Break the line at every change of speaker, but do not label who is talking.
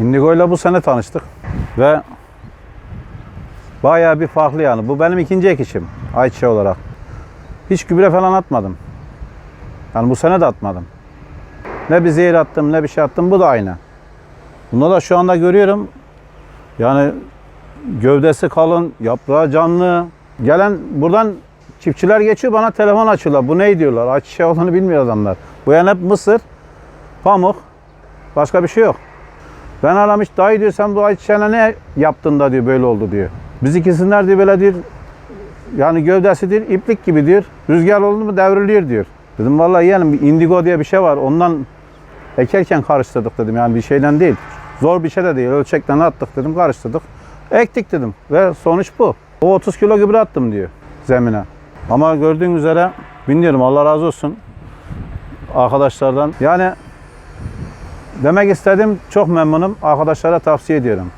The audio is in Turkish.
Indigo ile bu sene tanıştık ve bayağı bir farklı yani. Bu benim ikinci ekişim ayçiçeği olarak. Hiç gübre falan atmadım. Yani bu sene de atmadım. Ne bir zehir attım ne bir şey attım bu da aynı. Bunda da şu anda görüyorum yani gövdesi kalın, yaprağı canlı. Gelen buradan çiftçiler geçiyor bana telefon açıyorlar. Bu ne diyorlar? Ayçiçeği olduğunu bilmiyor adamlar. Bu yani hep mısır, pamuk, başka bir şey yok. Ben aramış dayı diyor sen bu ayçiçeğine ne yaptın da diyor böyle oldu diyor. Biz ikisinden diyor böyle diyor yani gövdesidir iplik gibi diyor. Rüzgar oldu mu devriliyor diyor. Dedim vallahi bir indigo diye bir şey var. Ondan ekerken karıştırdık dedim. Yani bir şeyden değil. Zor bir şey de değil. Ölçekten attık dedim karıştırdık. Ektik dedim ve sonuç bu. O 30 kilo gübre attım diyor zemine. Ama gördüğün üzere bilmiyorum Allah razı olsun arkadaşlardan. Yani demek istedim çok memnunum. Arkadaşlara tavsiye ediyorum.